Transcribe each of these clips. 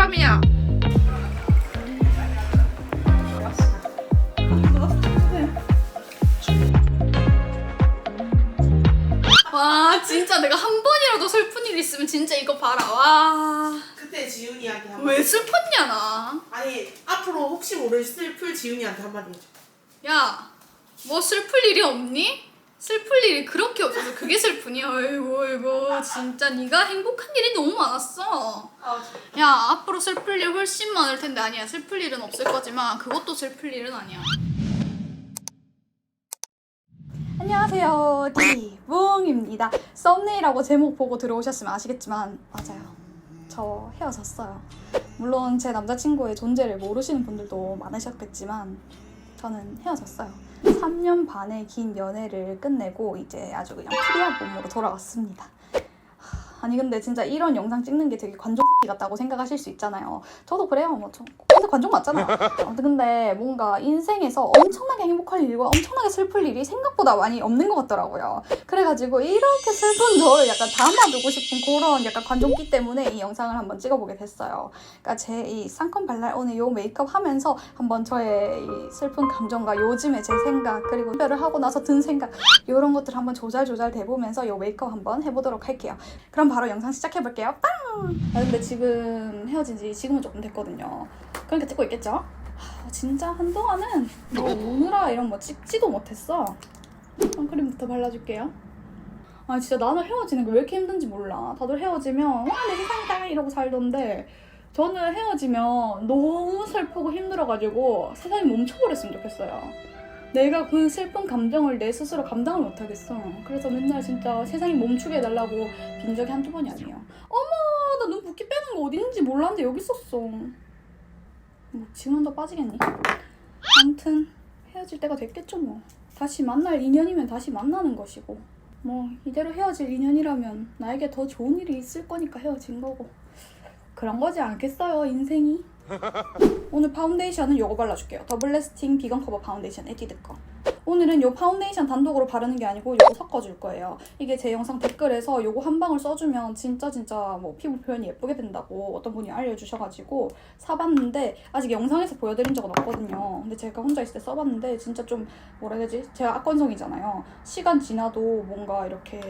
사람이야? 와 진짜 내가 한 번이라도 슬픈 일 있으면 진짜 이거 봐라 와왜 그때 지훈이한테 한마디 슬펐냐 나? 아니 앞으로 혹시 모를 슬플 지훈이한테 한마디 해줘 야, 뭐 슬플 일이 없니? 슬플 일이 그렇게 없어서 그게 슬프니? 어이구, 어이구, 진짜 네가 행복한 일이 너무 많았어. 야, 앞으로 슬플 일 훨씬 많을 텐데 아니야. 슬플 일은 없을 거지만 그것도 슬플 일은 아니야. 안녕하세요, 디붕입니다. 썸네일하고 제목 보고 들어오셨으면 아시겠지만 맞아요. 저 헤어졌어요. 물론 제 남자친구의 존재를 모르시는 분들도 많으셨겠지만 저는 헤어졌어요. 3년 반의 긴 연애를 끝내고 이제 아주 그냥 프리한 몸으로 돌아왔습니다. 하, 아니 근데 진짜 이런 영상 찍는 게 되게 관종 새끼 같다고 생각하실 수 있잖아요. 저도 그래요. 뭐 저, 근데 관종 맞잖아. 아무튼 근데 뭔가 인생에서 엄청나게 행복할 일과 엄청나게 슬플 일이 생각보다 많이 없는 것 같더라고요. 그래가지고 이렇게 슬픈 저를 약간 담아두고 싶은 그런 약간 관종기 때문에 이 영상을 한번 찍어보게 됐어요. 그러니까 제 이 쌍꺼 발랄 오늘 요 메이크업 하면서 한번 저의 이 슬픈 감정과 요즘의 제 생각 그리고 특별을 하고 나서 든 생각 이런 것들 한번 조잘 조잘 대보면서 요 메이크업 한번 해보도록 할게요. 그럼 바로 영상 시작해볼게요. 빵! 아 근데 지금 헤어진 지 지금은 조금 됐거든요. 그러니까 찍고 있겠죠? 하, 진짜 한동안은 뭐 오느라 이런 거 찍지도 못했어. 선크림부터 발라줄게요. 아 진짜 나는 헤어지는 게 왜 이렇게 힘든지 몰라. 다들 헤어지면 와내 세상이다 이러고 살던데 저는 헤어지면 너무 슬프고 힘들어가지고 세상이 멈춰버렸으면 좋겠어요. 내가 그 슬픈 감정을 내 스스로 감당을 못하겠어. 그래서 맨날 진짜 세상이 멈추게 해달라고 빈 적이 한두 번이 아니에요. 어머, 나 눈 붓기 빼는 거 어디 있는지 몰랐는데 여기 있었어. 뭐 지금 더 빠지겠니? 아무튼 헤어질 때가 됐겠죠 뭐. 다시 만날 인연이면 다시 만나는 것이고. 뭐 이대로 헤어질 인연이라면 나에게 더 좋은 일이 있을 거니까 헤어진 거고. 그런 거지 않겠어요 인생이. 오늘 파운데이션은 요거 발라줄게요. 더블 레스팅 비건 커버 파운데이션 에뛰드 거. 오늘은 요 파운데이션 단독으로 바르는 게 아니고 요거 섞어줄 거예요. 이게 제 영상 댓글에서 요거 한 방울 써주면 진짜 진짜 뭐 피부 표현이 예쁘게 된다고 어떤 분이 알려주셔가지고 사봤는데 아직 영상에서 보여드린 적은 없거든요. 근데 제가 혼자 있을 때 써봤는데 진짜 좀 뭐라 해야 되지? 제가 악건성이잖아요. 시간 지나도 뭔가 이렇게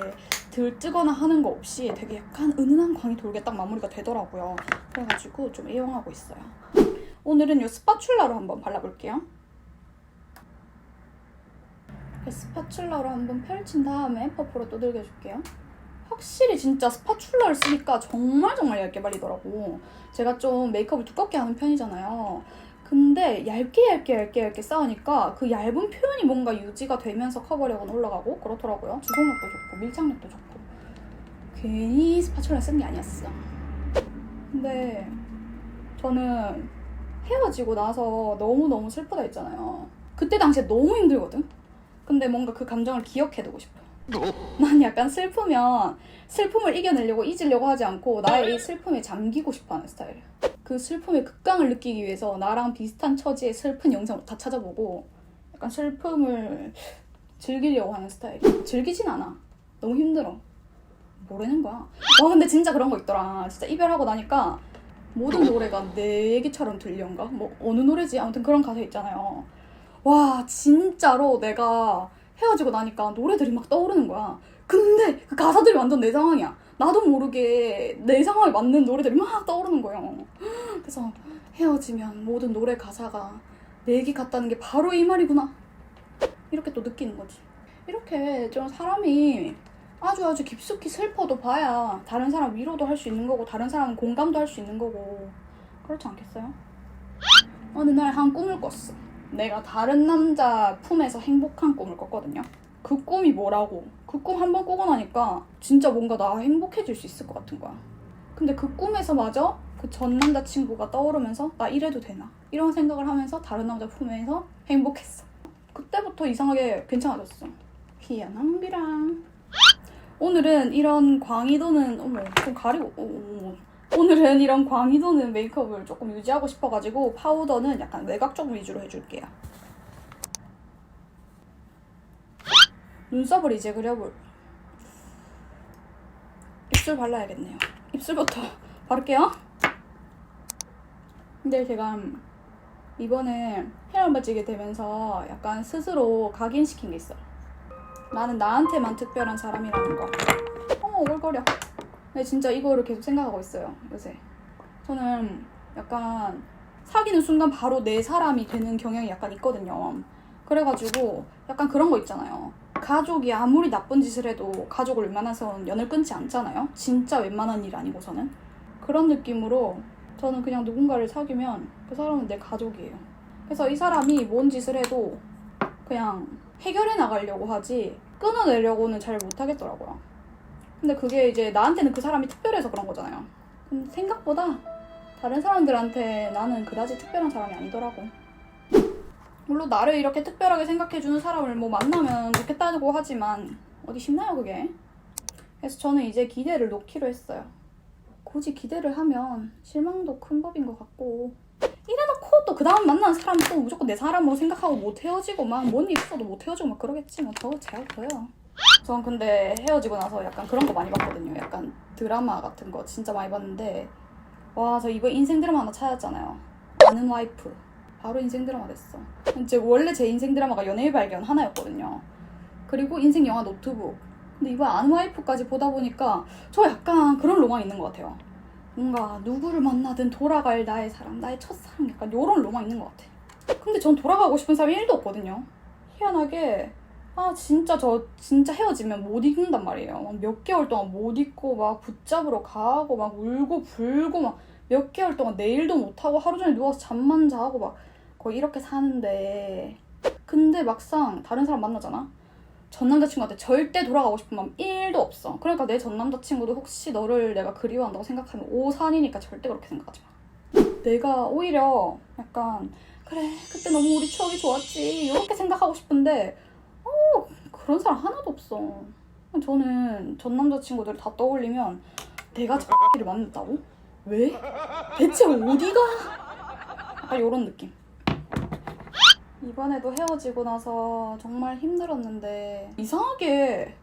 들뜨거나 하는 거 없이 되게 약간 은은한 광이 돌게 딱 마무리가 되더라고요. 그래가지고 좀 애용하고 있어요. 오늘은 요 스파츌라로 한번 발라볼게요. 이렇게 스파츌라로 한번 펼친 다음에 퍼프로 두들겨줄게요. 확실히 진짜 스파츌라를 쓰니까 정말 정말 얇게 발리더라고. 제가 좀 메이크업을 두껍게 하는 편이잖아요. 근데 얇게 얇게 얇게 얇게 쌓으니까 그 얇은 표현이 뭔가 유지가 되면서 커버력은 올라가고 그렇더라고요. 주성력도 좋고 밀착력도 좋고. 괜히 스파츌라 쓴 게 아니었어. 근데 저는 헤어지고 나서 너무너무 슬프다 했잖아요. 그때 당시에 너무 힘들거든? 근데 뭔가 그 감정을 기억해두고 싶어. 난 약간 슬프면 슬픔을 이겨내려고 잊으려고 하지 않고 나의 이 슬픔에 잠기고 싶어 하는 스타일이야. 그 슬픔의 극강을 느끼기 위해서 나랑 비슷한 처지의 슬픈 영상을 다 찾아보고 약간 슬픔을 즐기려고 하는 스타일. 즐기진 않아. 너무 힘들어. 모르는 거야. 와 근데 진짜 그런 거 있더라. 진짜 이별하고 나니까 모든 노래가 내 얘기처럼 들려인가? 뭐 어느 노래지? 아무튼 그런 가사 있잖아요. 와 진짜로 내가 헤어지고 나니까 노래들이 막 떠오르는 거야. 근데 그 가사들이 완전 내 상황이야. 나도 모르게 내 상황에 맞는 노래들이 막 떠오르는 거예요. 그래서 헤어지면 모든 노래 가사가 내 얘기 같다는 게 바로 이 말이구나. 이렇게 또 느끼는 거지. 이렇게 좀 사람이 아주 아주 깊숙이 슬퍼도 봐야 다른 사람 위로도 할 수 있는 거고 다른 사람 공감도 할 수 있는 거고 그렇지 않겠어요? 어느 날 한 꿈을 꿨어. 내가 다른 남자 품에서 행복한 꿈을 꿨거든요. 그 꿈이 뭐라고? 그 꿈 한 번 꾸고 나니까 진짜 뭔가 나 행복해질 수 있을 것 같은 거야. 근데 그 꿈에서 마저 그 전 남자친구가 떠오르면서 나 이래도 되나? 이런 생각을 하면서 다른 남자 품에서 행복했어. 그때부터 이상하게 괜찮아졌어. 희한한 비랑. 오늘은 이런 광이 도는 어머 좀 가리고 어머. 오늘은 이런 광이 도는 메이크업을 조금 유지하고 싶어가지고 파우더는 약간 외곽 쪽 위주로 해줄게요. 눈썹을 이제 그려볼. 입술 발라야겠네요. 입술부터 바를게요. 근데 제가 이번에 헤어를 빠지게 되면서 약간 스스로 각인시킨 게 있어요. 나는 나한테만 특별한 사람이라는 거. 어머, 오글거려. 근데 진짜 이거를 계속 생각하고 있어요, 요새. 저는 약간 사귀는 순간 바로 내 사람이 되는 경향이 약간 있거든요. 그래가지고 약간 그런 거 있잖아요. 가족이 아무리 나쁜 짓을 해도 가족을 웬만해서는 연을 끊지 않잖아요. 진짜 웬만한 일 아니고서는. 그런 느낌으로 저는 그냥 누군가를 사귀면 그 사람은 내 가족이에요. 그래서 이 사람이 뭔 짓을 해도 그냥 해결해 나가려고 하지 끊어내려고는 잘 못하겠더라고요. 근데 그게 이제 나한테는 그 사람이 특별해서 그런 거잖아요. 생각보다 다른 사람들한테 나는 그다지 특별한 사람이 아니더라고. 물론 나를 이렇게 특별하게 생각해주는 사람을 뭐 만나면 좋겠다고 하지만 어디 쉽나요 그게? 그래서 저는 이제 기대를 놓기로 했어요. 굳이 기대를 하면 실망도 큰 법인 것 같고 이래놓고 또 그 다음 만나는 사람 또 무조건 내 사람으로 생각하고 못 헤어지고 막뭔일 있어도 못 헤어지고 막 그러겠지 뭐더 제가 더요. 전 근데 헤어지고 나서 약간 그런 거 많이 봤거든요. 약간 드라마 같은 거 진짜 많이 봤는데 와 저 이번 인생 드라마 하나 찾았잖아요. 아는 와이프. 바로 인생 드라마 됐어. 이제 원래 제 인생 드라마가 연애의 발견 하나였거든요. 그리고 인생 영화 노트북. 근데 이번 아는 와이프까지 보다 보니까 저 약간 그런 로망이 있는 것 같아요. 뭔가 누구를 만나든 돌아갈 나의 사람, 나의 첫사랑 약간 이런 로망 있는 것 같아. 근데 전 돌아가고 싶은 사람이 1도 없거든요. 희한하게 아 진짜 저 진짜 헤어지면 못 잊는단 말이에요. 막몇 개월 동안 못 잊고 막 붙잡으러 가고 막 울고 불고 막 몇 개월 동안 내일도 못 하고 하루 종일 누워서 잠만 자고 막 거의 이렇게 사는데 근데 막상 다른 사람 만나잖아. 전 남자친구한테 절대 돌아가고 싶은 마음 1도 없어. 그러니까 내 전 남자친구도 혹시 너를 내가 그리워한다고 생각하면 오산이니까 절대 그렇게 생각하지 마. 내가 오히려 약간 그래 그때 너무 우리 추억이 좋았지 이렇게 생각하고 싶은데 어 그런 사람 하나도 없어. 저는 전 남자친구들 다 떠올리면 내가 X를 만났다고? 왜? 대체 어디가? 약간 이런 느낌. 이번에도 헤어지고 나서 정말 힘들었는데 이상하게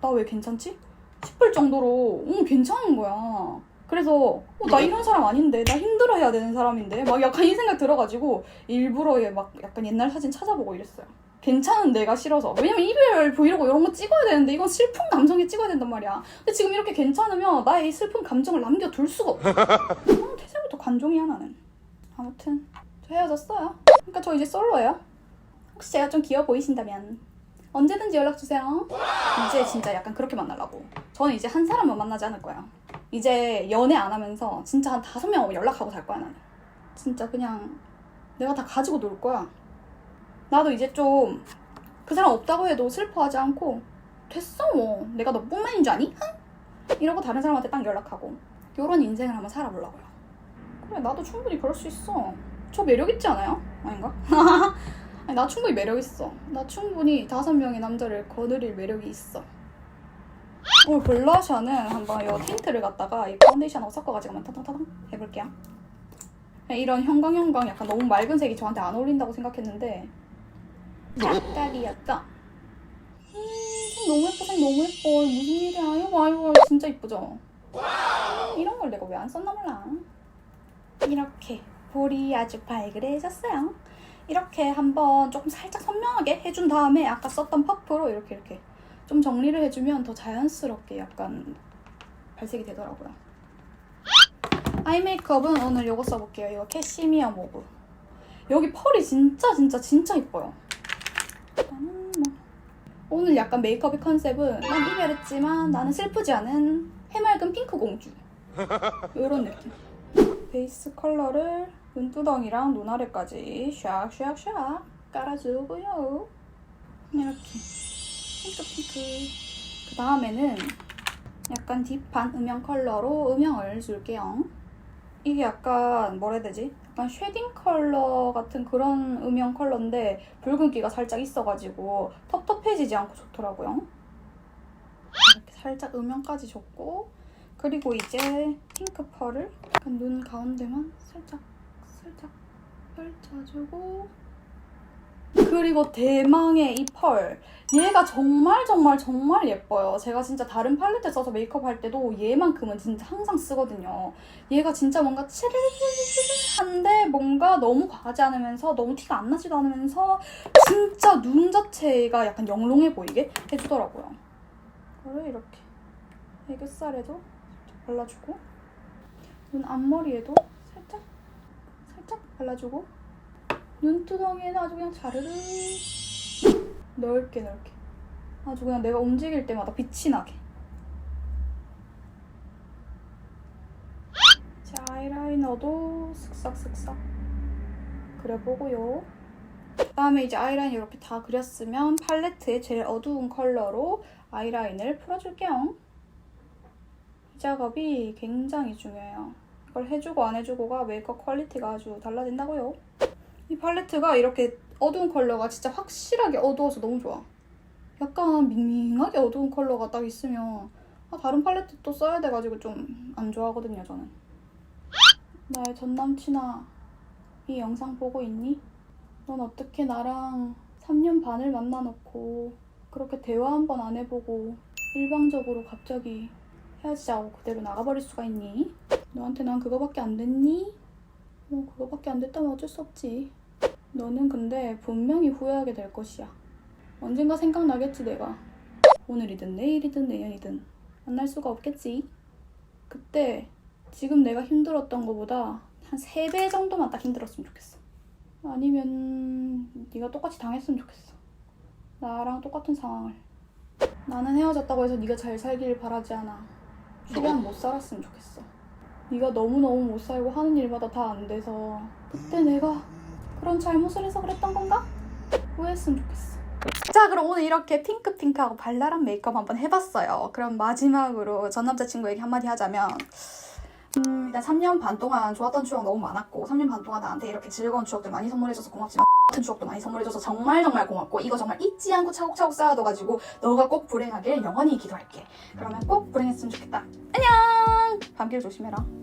나 왜 괜찮지? 싶을 정도로 응 괜찮은 거야. 그래서 어, 나 이런 사람 아닌데 나 힘들어해야 되는 사람인데 막 약간 이 생각 들어가지고 일부러 얘막 약간 옛날 사진 찾아보고 이랬어요. 괜찮은 내가 싫어서 왜냐면 이별 브이로그 이런 거 찍어야 되는데 이건 슬픈 감정에 찍어야 된단 말이야. 근데 지금 이렇게 괜찮으면 나의 이 슬픈 감정을 남겨둘 수가 없어. 어, 태생부터 관종이야 나는. 아무튼 저 헤어졌어요. 그러니까 저 이제 솔로예요. 혹시 제가 좀 귀여워 보이신다면 언제든지 연락 주세요. 이제 진짜 약간 그렇게 만나려고. 저는 이제 한 사람만 만나지 않을 거야. 이제 연애 안 하면서 진짜 한 다섯 명하고 연락하고 살 거야 나는. 진짜 그냥 내가 다 가지고 놀 거야. 나도 이제 좀 그 사람 없다고 해도 슬퍼하지 않고 됐어 뭐 내가 너뿐만인 줄 아니? 흥? 이러고 다른 사람한테 딱 연락하고 요런 인생을 한번 살아보려고요. 그래 나도 충분히 그럴 수 있어. 저 매력 있지 않아요? 아닌가? 아니, 나 충분히 매력 있어. 나 충분히 다섯 명의 남자를 거느릴 매력이 있어. 오늘 블러셔는 한번 이 틴트를 갖다가 이 파운데이션하고 섞어가지고 한번 타탕타탕 해볼게요. 그냥 이런 형광형광 약간 너무 맑은 색이 저한테 안 어울린다고 생각했는데 짝짝이었죠? 음, 색 너무 예뻐, 색 너무 예뻐. 무슨 일이야. 이거 봐, 이거 봐. 진짜 이쁘죠? 이런 걸 내가 왜 안 썼나 몰라. 이렇게 볼이 아주 발그레해졌어요. 이렇게 한번 조금 살짝 선명하게 해준 다음에 아까 썼던 퍼프로 이렇게 이렇게 좀 정리를 해주면 더 자연스럽게 약간 발색이 되더라고요. 아이 메이크업은 오늘 이거 써볼게요. 이거 캐시미어 모브. 여기 펄이 진짜 진짜 진짜 이뻐요. 뭐 오늘 약간 메이크업의 컨셉은 난 이별했지만 나는 슬프지 않은 해맑은 핑크 공주. 이런 느낌. 베이스 컬러를 눈두덩이랑 눈 아래까지 샥샥샥 깔아주고요. 이렇게 핑크핑크. 그 다음에는 약간 딥한 음영 컬러로 음영을 줄게요. 이게 약간 뭐라 해야 되지? 약간 쉐딩 컬러 같은 그런 음영 컬러인데 붉은기가 살짝 있어가지고 텁텁해지지 않고 좋더라고요. 이렇게 살짝 음영까지 줬고 그리고 이제 핑크 펄을 약간 눈 가운데만 살짝 살짝 펼쳐주고 그리고 대망의 이 펄. 얘가 정말 정말 정말 예뻐요. 제가 진짜 다른 팔레트 써서 메이크업 할 때도 얘만큼은 진짜 항상 쓰거든요. 얘가 진짜 뭔가 칠한데 뭔가 너무 과하지 않으면서 너무 티가 안 나지도 않으면서 진짜 눈 자체가 약간 영롱해 보이게 해주더라고요. 그걸 이렇게 애교살에도 발라주고 눈 앞머리에도 살짝 살짝 발라주고 눈두덩이에는 아주 그냥 자르르. 넓게 넓게. 아주 그냥 내가 움직일 때마다 빛이 나게. 자 아이라이너도 슥싹슥싹 그려보고요. 그다음에 이제 아이라인 이렇게 다 그렸으면 팔레트의 제일 어두운 컬러로 아이라인을 풀어줄게요. 이 작업이 굉장히 중요해요. 이걸 해주고 안 해주고가 메이크업 퀄리티가 아주 달라진다고요 이 팔레트가 이렇게 어두운 컬러가 진짜 확실하게 어두워서 너무 좋아. 약간 밍밍하게 어두운 컬러가 딱 있으면 아, 다른 팔레트 또 써야 돼가지고 좀 안 좋아하거든요, 저는. 나의 전 남친아, 이 영상 보고 있니? 넌 어떻게 나랑 3년 반을 만나놓고 그렇게 대화 한 번 안 해보고 일방적으로 갑자기 헤어지자고 그대로 나가버릴 수가 있니? 너한테 난 그거밖에 안 됐니? 뭐 그거밖에 안 됐다면 어쩔 수 없지. 너는 근데 분명히 후회하게 될 것이야. 언젠가 생각나겠지 내가. 오늘이든 내일이든 내년이든 만날 수가 없겠지. 그때 지금 내가 힘들었던 것보다 한 3배 정도만 딱 힘들었으면 좋겠어. 아니면 네가 똑같이 당했으면 좋겠어. 나랑 똑같은 상황을. 나는 헤어졌다고 해서 네가 잘 살길 바라지 않아. 최대한 못 살았으면 좋겠어. 네가 너무너무 못 살고 하는 일마다 다 안 돼서 그때 내가 그런 잘못을 해서 그랬던 건가? 후회했으면 좋겠어. 자, 그럼 오늘 이렇게 핑크핑크하고 발랄한 메이크업 한번 해봤어요. 그럼 마지막으로 전 남자친구에게 한마디 하자면 음, 일단 3년 반 동안 좋았던 추억 너무 많았고 3년 반 동안 나한테 이렇게 즐거운 추억들 많이 선물해줘서 고맙지만 같은 추억도 많이 선물해줘서 정말 정말 고맙고 이거 정말 잊지 않고 차곡차곡 쌓아둬가지고 너가 꼭 불행하길 영원히 기도할게. 그러면 꼭 불행했으면 좋겠다. 안녕! 감기를 조심해라.